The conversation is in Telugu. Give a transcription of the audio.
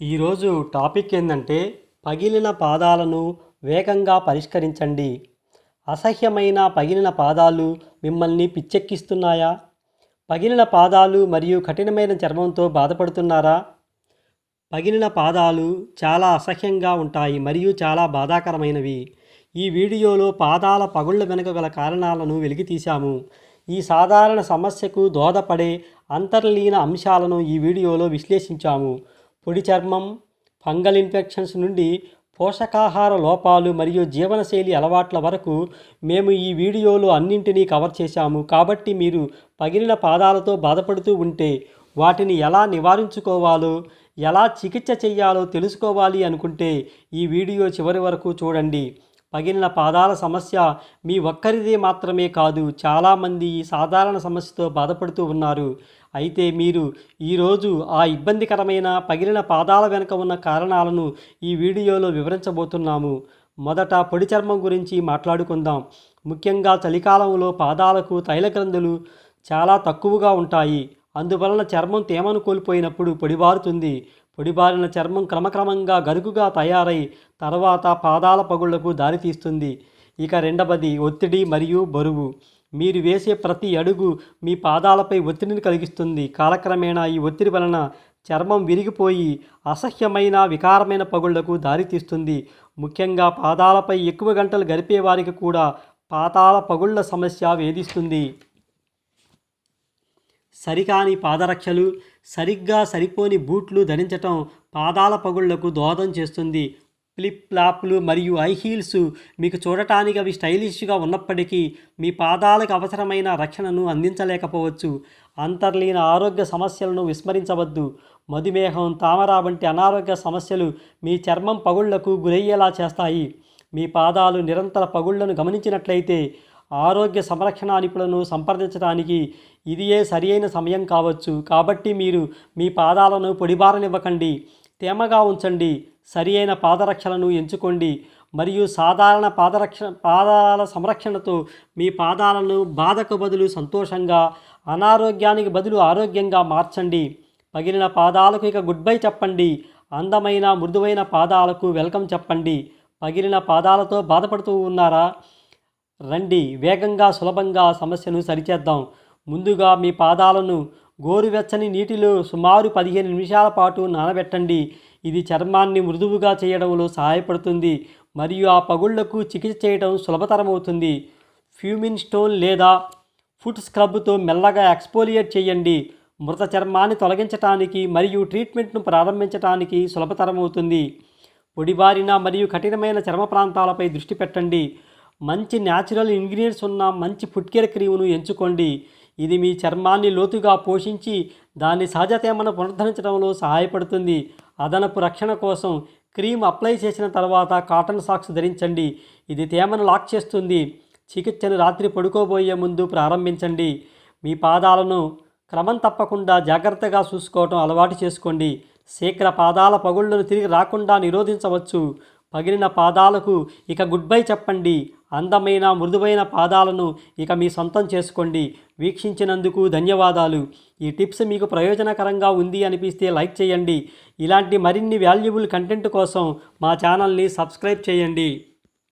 ఈరోజు టాపిక్ ఏంటంటే పగిలిన పాదాలను వేగంగా పరిష్కరించండి. అసహ్యమైన పగిలిన పాదాలు మిమ్మల్ని పిచ్చెక్కిస్తున్నాయా? పగిలిన పాదాలు మరియు కఠినమైన చర్మంతో బాధపడుతున్నారా? పగిలిన పాదాలు చాలా అసహ్యంగా ఉంటాయి మరియు చాలా బాధాకరమైనవి. ఈ వీడియోలో పాదాల పగుళ్ళ వెనుక గల కారణాలను వెలికితీశాము. ఈ సాధారణ సమస్యకు దోహదపడే అంతర్లీన అంశాలను ఈ వీడియోలో విశ్లేషించాము. పొడి చర్మం ఫంగల్ ఇన్ఫెక్షన్స్ నుండి పోషకాహార లోపాలు మరియు జీవనశైలి అలవాట్ల వరకు మేము ఈ వీడియోలో అన్నింటినీ కవర్ చేశాము. కాబట్టి మీరు పగిలిన పాదాలతో బాధపడుతూ ఉంటే వాటిని ఎలా నివారించుకోవాలో ఎలా చికిత్స చేయాలో తెలుసుకోవాలి అనుకుంటే ఈ వీడియో చివరి వరకు చూడండి. పగిలిన పాదాల సమస్య మీ ఒక్కరిదే మాత్రమే కాదు చాలామంది ఈ సాధారణ సమస్యతో బాధపడుతూ ఉన్నారు. అయితే మీరు ఈరోజు ఆ ఇబ్బందికరమైన పగిలిన పాదాల వెనుక ఉన్న కారణాలను ఈ వీడియోలో వివరించబోతున్నాము. మొదట పొడి చర్మం గురించి మాట్లాడుకుందాం. ముఖ్యంగా చలికాలంలో పాదాలకు తైలగ్రంథులు చాలా తక్కువగా ఉంటాయి. అందువలన చర్మం తేమను కోల్పోయినప్పుడు పొడిబారుతుంది. పొడిబారిన చర్మం క్రమక్రమంగా గరుకుగా తయారై తర్వాత పాదాల పగుళ్ళకు దారితీస్తుంది. ఇక రెండవది ఒత్తిడి మరియు బరువు. మీరు వేసే ప్రతి అడుగు మీ పాదాలపై ఒత్తిడిని కలిగిస్తుంది. కాలక్రమేణా ఈ ఒత్తిడి వలన చర్మం విరిగిపోయి అసహ్యమైన వికారమైన పగుళ్ళకు దారితీస్తుంది. ముఖ్యంగా పాదాలపై ఎక్కువ గంటలు గడిపే వారికి కూడా పాతాల పగుళ్ళ సమస్య వేధిస్తుంది. సరికాని పాదరక్షలు సరిగ్గా సరిపోని బూట్లు ధరించటం పాదాల పగుళ్ళకు దోహదం చేస్తుంది. ఫ్లిప్ ఫ్లాప్లు మరియు ఐ హీల్స్ మీకు చూడటానికి అవి స్టైలిష్గా ఉన్నప్పటికీ మీ పాదాలకు అవసరమైన రక్షణను అందించలేకపోవచ్చు. అంతర్లీన ఆరోగ్య సమస్యలను విస్మరించవద్దు. మధుమేహం తామర వంటి అనారోగ్య సమస్యలు మీ చర్మం పగుళ్ళకు గురయ్యేలా చేస్తాయి. మీ పాదాలు నిరంతర పగుళ్ళను గమనించినట్లయితే ఆరోగ్య సంరక్షణ నిపుణులను సంప్రదించడానికి ఇదియే సరియైన సమయం కావచ్చు. కాబట్టి మీరు మీ పాదాలను పొడిబారనివ్వకండి. తేమగా ఉంచండి. సరి అయిన పాదరక్షలను ఎంచుకోండి. మరియు సాధారణ పాదరక్ష పాదాల సంరక్షణతో మీ పాదాలను బాధకు బదులు సంతోషంగా అనారోగ్యానికి బదులు ఆరోగ్యంగా మార్చండి. పగిలిన పాదాలకు ఇక గుడ్ బై చెప్పండి. అందమైన మృదువైన పాదాలకు వెల్కమ్ చెప్పండి. పగిలిన పాదాలతో బాధపడుతూ ఉన్నారా? రండి వేగంగా సులభంగా సమస్యను సరిచేద్దాం. ముందుగా మీ పాదాలను గోరువెచ్చని నీటిలో సుమారు పదిహేను నిమిషాల పాటు నానబెట్టండి. ఇది చర్మాన్ని మృదువుగా చేయడంలో సహాయపడుతుంది. మరియు ఆ పగుళ్ళకు చికిత్స చేయడం సులభతరమవుతుంది. ఫ్యూమిన్ స్టోన్ లేదా ఫుట్ స్క్రబ్తో మెల్లగా ఎక్స్పోలియేట్ చేయండి. మృత చర్మాన్ని తొలగించడానికి మరియు ట్రీట్మెంట్ను ప్రారంభించడానికి సులభతరమవుతుంది. పొడిబారిన మరియు కఠినమైన చర్మ ప్రాంతాలపై దృష్టి పెట్టండి. మంచి న్యాచురల్ ఇంగ్రీడియంట్స్ ఉన్న మంచి ఫుడ్ కేర్ క్రీమును ఎంచుకోండి. ఇది మీ చర్మాన్ని లోతుగా పోషించి దాని సహజ తేమను పునరుద్ధరించడంలో సహాయపడుతుంది. అదనపు రక్షణ కోసం క్రీమ్ అప్లై చేసిన తర్వాత కాటన్ సాక్స్ ధరించండి. ఇది తేమను లాక్ చేస్తుంది. చికిత్సను రాత్రి పడుకోబోయే ముందు ప్రారంభించండి. మీ పాదాలను క్రమం తప్పకుండా జాగ్రత్తగా చూసుకోవటం అలవాటు చేసుకోండి. శీఘ్ర పాదాల పగుళ్ళను తిరిగి రాకుండా నిరోధించవచ్చు. పగిలిన పాదాలకు ఇక గుడ్ బై చెప్పండి. అందమైన మృదువైన పాదాలను ఇక మీ సొంతం చేసుకోండి. వీక్షించినందుకు ధన్యవాదాలు. ఈ టిప్స్ మీకు ప్రయోజనకరంగా ఉంది అనిపిస్తే లైక్ చేయండి. ఇలాంటి మరిన్ని వాల్యుబుల్ కంటెంట్ కోసం మా ఛానల్ని సబ్స్క్రైబ్ చేయండి.